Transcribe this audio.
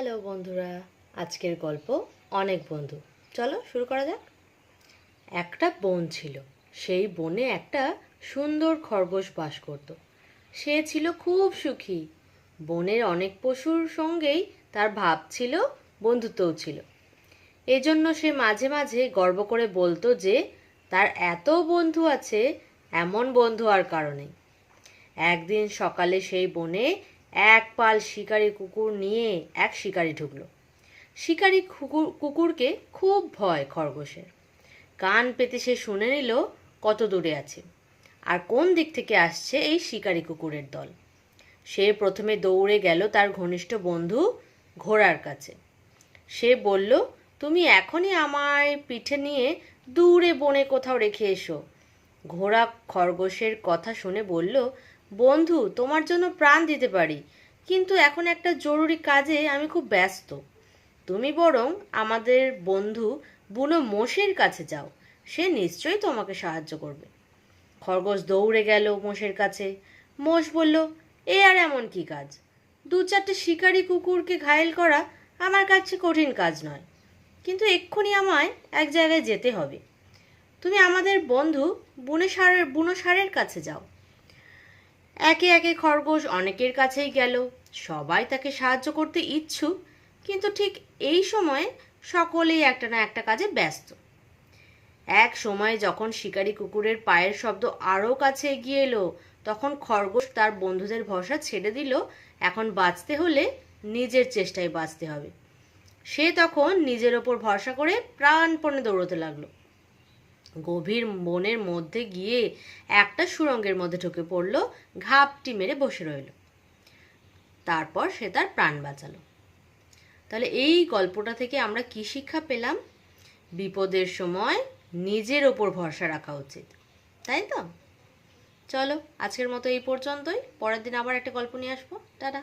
Hello বন্ধুরা, আজকের গল্প অনেক বন্ধু। চলো শুরু করা যাক। একটা বন ছিল, সেই বনে একটা সুন্দর খরগোশ বাস করত। সে ছিল খুব সুখী। বনের অনেক পশুর সঙ্গেই তার ভাব ছিল, বন্ধুত্বও ছিল। এজন্য সে মাঝে মাঝে গর্ব করে বলতো যে, তার এত বন্ধু আছে, এমন বন্ধু আর কারণে একদিন সকালে সেই বনে এক পাল শিকারি কুকুর নিয়ে এক শিকারি ঢুকলো। শিকারি কুকুর, কুকুরকে খুব ভয় খরগোশের। কান পেতে সে শুনে নিল কত দূরে আছে আর কোন দিক থেকে আসছে এই শিকারি কুকুরের দল। সে প্রথমে দৌড়ে গেল তার ঘনিষ্ঠ বন্ধু ঘোড়ার কাছে। সে বলল, তুমি এখনই আমায় পিঠে নিয়ে দূরে বনে কোথাও রেখে এসো। ঘোড়া খরগোশের কথা শুনে বলল বন্ধু, তোমার জন্য প্রাণ দিতে পারি, কিন্তু এখন একটা জরুরি কাজে আমি খুব ব্যস্ত। তুমি বরং আমাদের বন্ধু বুনো মোষের কাছে যাও, সে নিশ্চয়ই তোমাকে সাহায্য করবে। খরগোশ দৌড়ে গেল মোষের কাছে। মোষ বলল, এ আর এমন কি কাজ? দু চারটে শিকারি কুকুরকে ঘায়েল করা আমার কাছে কঠিন কাজ নয়, কিন্তু এক্ষুনি আমায় এক জায়গায় যেতে হবে। তুমি আমাদের বন্ধু বুনে সারের, বুনো সারের কাছে যাও একে একে খরগোশ অনেকের কাছেই গেল। সবাই তাকে সাহায্য করতে ইচ্ছুক, কিন্তু ঠিক এই সময়ে সকলেই একটা না একটা কাজে ব্যস্ত। এক সময় যখন শিকারী কুকুরের পায়ের শব্দ আরও কাছে এগিয়ে এলো, তখন খরগোশ তার বন্ধুদের ভরসা ছেড়ে দিল, এখন বাঁচতে হলে নিজের চেষ্টায় বাঁচতে হবে। সে তখন নিজের ওপর ভরসা করে প্রাণপণে দৌড়তে লাগল। গভীর বনের মধ্যে গিয়ে একটা সুরঙ্গের মধ্যে ঢুকে পড়ল, ঘাপটি মেরে বসে রইল। তারপর সে তার প্রাণ বাঁচালো। তাহলে এই গল্পটা থেকে আমরা কি শিক্ষা পেলাম? বিপদের সময় নিজের ওপর ভরসা রাখা উচিত, তাই তো? চলো, আজকের মতো এই পর্যন্তই। পরের দিন আবার একটা গল্প নিয়ে আসব। টাটা।